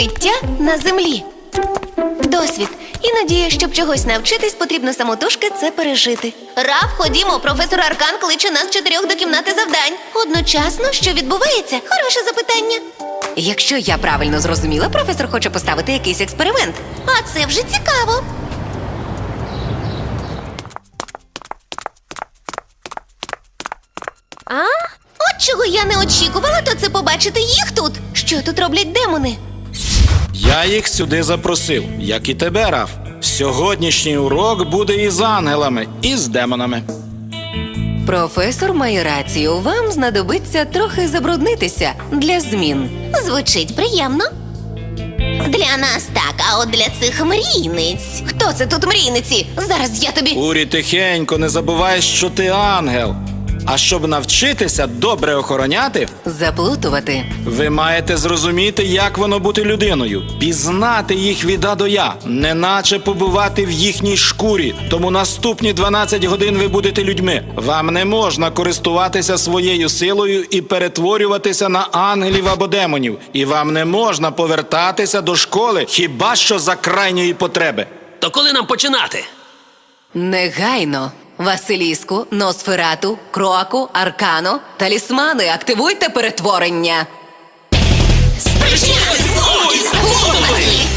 Життя на землі. Досвід. Іноді, щоб чогось навчитись, потрібно самотужки це пережити. Раф, ходімо, професор Аркан кличе нас чотирьох до кімнати завдань. Одночасно, що відбувається? Хороше запитання. Якщо я правильно зрозуміла, професор хоче поставити якийсь експеримент. А це вже цікаво. А? От чого я не очікувала, то це побачити їх тут. Що тут роблять демони? Я їх сюди запросив, як і тебе, Раф. Сьогоднішній урок буде і з ангелами, і з демонами. Професор має рацію. Вам знадобиться трохи забруднитися для змін. Звучить приємно. Для нас так, а от для цих мрійниць. Хто це тут мрійниці? Зараз я тобі. Урі тихенько, не забувай, що ти ангел. А щоб навчитися добре охороняти, Заплутувати. ви маєте зрозуміти, як воно бути людиною, пізнати їх від А до Я, неначе побувати в їхній шкурі. Тому наступні 12 годин ви будете людьми. Вам не можна користуватися своєю силою і перетворюватися на ангелів або демонів. І вам не можна повертатися до школи хіба що за крайньої потреби. То коли нам починати? Негайно. Василіску, Носферату, Кроаку, Аркано, талісмани, активуйте перетворення. Заплутувати.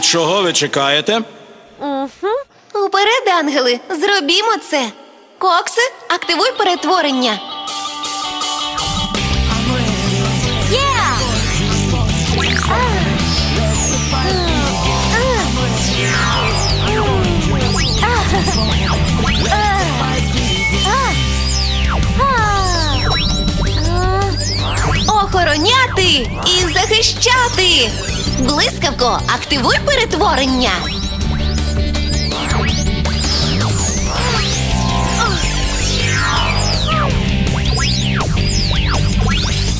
Чого ви чекаєте? Уперед, ангели, зробімо це. Кокси, активуй перетворення. Охороняти і захищати. Блискавко, активуй перетворення.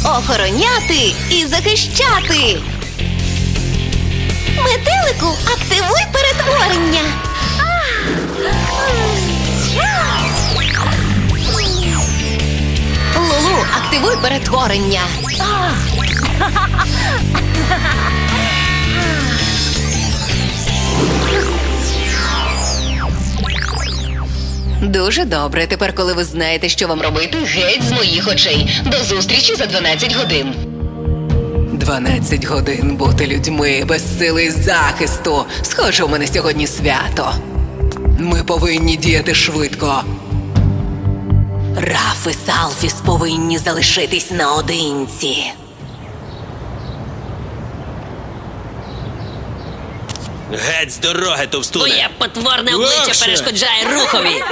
Охороняти і захищати. Метелику, активуй перетворення. Лулу, активуй перетворення. Дуже добре. Тепер, коли ви знаєте, що вам робити, геть з моїх очей. До зустрічі за 12 годин. 12 годин бути людьми без сили і захисту. Схоже, у мене сьогодні свято. Ми повинні діяти швидко. Раф і Салфіс повинні залишитись наодинці. Геть з дороги, товстуне. Твоє потворне обличчя Легше. перешкоджає рухові.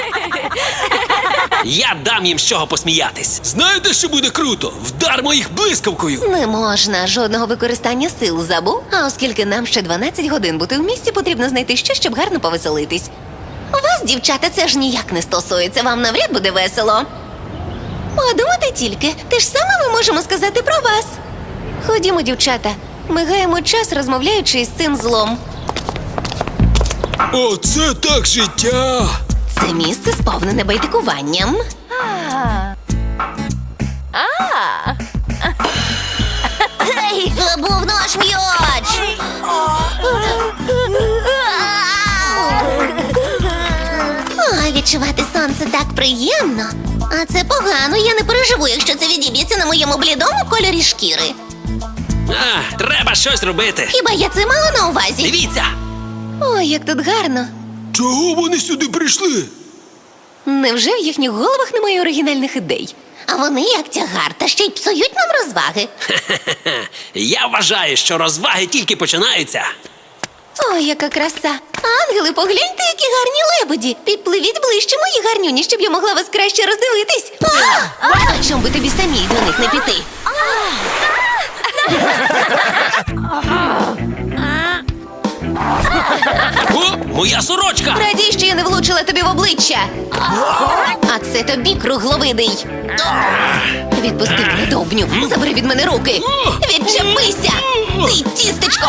Я дам їм з чого посміятись. Знаєте, що буде круто? Вдармо їх блискавкою. Не можна жодного використання сил забув. А оскільки нам ще 12 годин бути в місті, потрібно знайти щось, щоб гарно повеселитись. Вас, дівчата, це ж ніяк не стосується. Вам навряд буде весело. Подумати тільки, те ж саме ми можемо сказати про вас. Ходімо, дівчата. Ми гаємо час, розмовляючи із цим злом. Оце так життя. Це місце сповнене байдикуванням. Це був наш м'яч! Ой, відчувати сонце так приємно. А це погано, я не переживу, якщо це відіб'ється на моєму блідому кольорі шкіри. А, треба щось робити. Хіба я це мала на увазі? Дивіться. Ой, як тут гарно. Чого вони сюди прийшли? Невже в їхніх головах немає оригінальних ідей? А вони як тягар, та ще й псують нам розваги. Я вважаю, що розваги тільки починаються. Ой, яка краса! Ангели, погляньте, які гарні лебеді. Підпливіть ближче мої гарнюні, щоб я могла вас краще роздивитись. Чому би тобі самій до них не піти? О, моя сорочка! Радій, що я не влучила тобі в обличчя. А це тобі кругловидий. Відпусти мене. Забери від мене руки. Відчепися! Ти тістечко!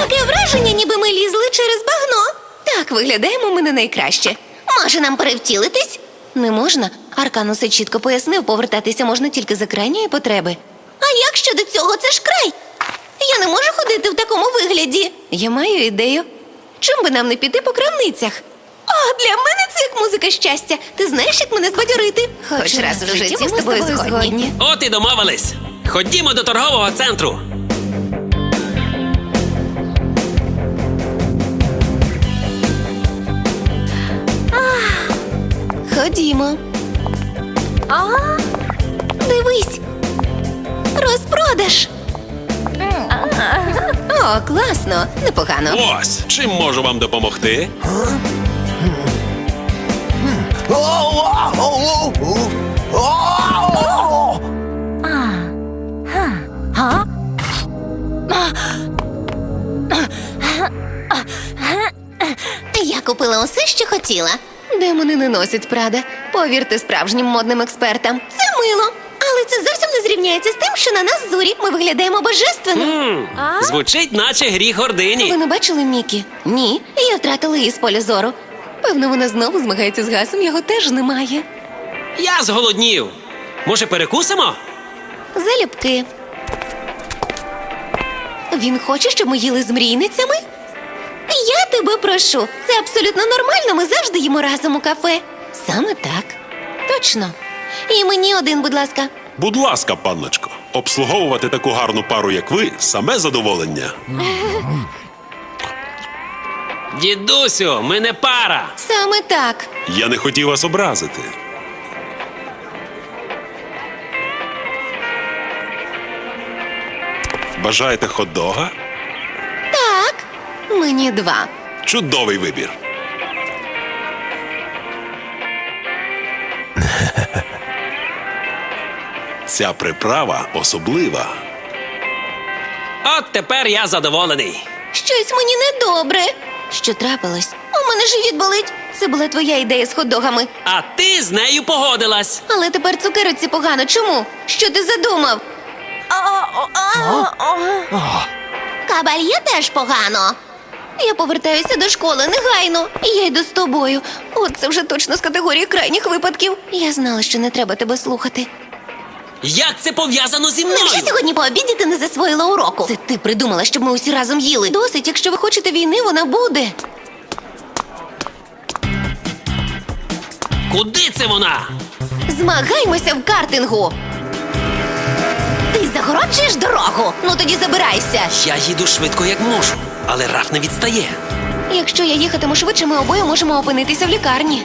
Таке враження, ніби ми лізли через багно. Так, виглядаємо ми не найкраще. Може нам перевтілитись? Не можна. Аркан усе чітко пояснив, повертатися можна тільки за крайньої потреби. А як щодо цього, це ж край? Я не можу ходити в такому вигляді. Я маю ідею. Чим би нам не піти по крамницях? О, для мене це як музика щастя. Ти знаєш, як мене збадьорити? Хоч, раз у житті ми з тобою згодні. От і домовились. Ходімо до торгового центру. Ходімо. А? Дивись. Розпродаж. О, класно, непогано. Ось, чим можу вам допомогти? Я купила усе, що хотіла. Демони не носять Прада. Повірте справжнім модним експертам. Це мило. Але це зовсім не зрівняється з тим, що на нас зорі ми виглядаємо божественно. М, Звучить, наче гріх гордині. Ви не бачили Мікі? Ні, я втратила її з поля зору. Певно, вона знову змагається з гасом, його теж немає. Я зголоднів. Може, перекусимо? Залюбки. Він хоче, щоб ми їли з мрійницями? Тебе прошу. Це абсолютно нормально. Ми завжди їмо разом у кафе. Саме так. Точно. І мені один, будь ласка. Будь ласка, панночко, обслуговувати таку гарну пару, як ви, саме задоволення. Дідусю, ми не пара. Саме так. Я не хотів вас образити. Бажаєте хот-дога? Так. Мені два. Чудовий вибір. Ця приправа особлива. От тепер я задоволений. Щось мені недобре. Що трапилось? У мене живіт болить. Це була твоя ідея з хот-догами. А ти з нею погодилась. Але тепер цукерці погано. Чому? Що ти задумав? Кабальє теж погано. Я повертаюся до школи негайно. І Я йду з тобою. От це вже точно з категорії крайніх випадків. Я знала, що не треба тебе слухати. Як це пов'язано зі мною? Невже сьогодні по обіді ти не засвоїла уроку? Це ти придумала, щоб ми усі разом їли. Досить, якщо ви хочете війни, вона буде. Куди це вона? Змагаймося в картингу. Ти загороджуєш дорогу? Ну тоді забирайся. Я їду швидко, як можу, але раф не відстає. Якщо я їхатиму швидше, ми обоє можемо опинитися в лікарні.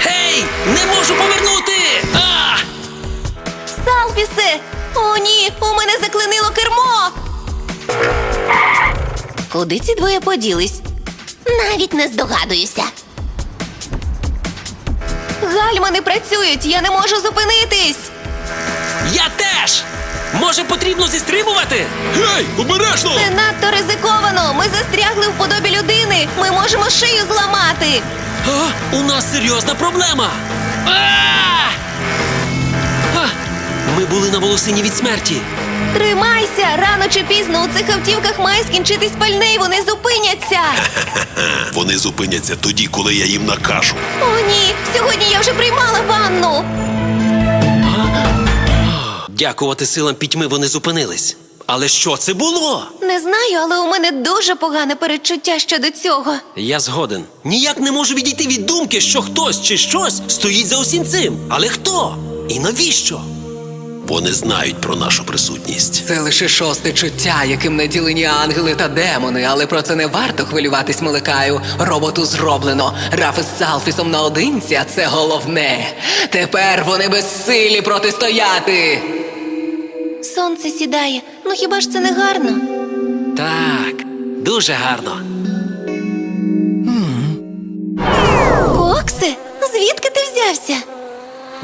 Гей! Не можу повернути! А! Салфісе! О, ні! У мене заклинило кермо! Куди ці двоє поділись? Навіть не здогадуюся. Гальма не працюють, я не можу зупинитись. Я теж! Може, потрібно зістрибувати? Гей, обережно! Це надто ризиковано. Ми застрягли в подобі людини. Ми можемо шию зламати. А, у нас серйозна проблема. А! А! Ми були на волосині від смерті. Тримайся! Рано чи пізно у цих автівках має скінчитись пальне, і вони зупиняться. Вони зупиняться тоді, коли я їм накажу. О, ні! Сьогодні я вже приймала ванну. Дякувати силам пітьми вони зупинились. Але що це було? Не знаю, але у мене дуже погане передчуття щодо цього. Я згоден. Ніяк не можу відійти від думки, що хтось чи щось стоїть за усім цим. Але хто? І навіщо? Вони знають про нашу присутність. Це лише шосте чуття, яким наділені ангели та демони, але про це не варто хвилюватись, Миликаю. Роботу зроблено. Раф із Салфісом наодинці, а це головне. Тепер вони безсилі протистояти. Сонце сідає. Ну хіба ж це не гарно? Так, дуже гарно. Коксе, звідки ти взявся?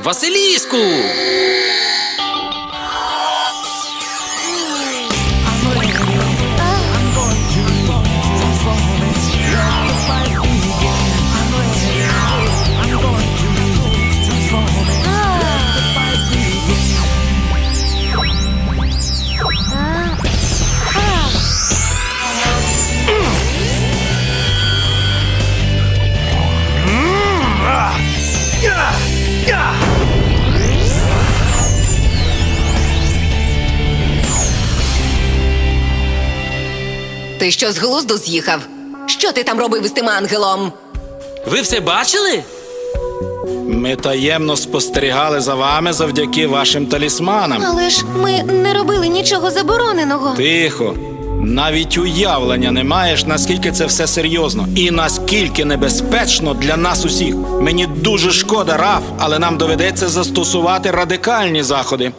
Василіску! Ти що з глузду з'їхав? Що ти там робив із тим ангелом? Ви все бачили? Ми таємно спостерігали за вами завдяки вашим талісманам. Але ж ми не робили нічого забороненого. Тихо. Навіть уявлення не маєш, наскільки це все серйозно і наскільки небезпечно для нас усіх. Мені дуже шкода, Раф, але нам доведеться застосувати радикальні заходи.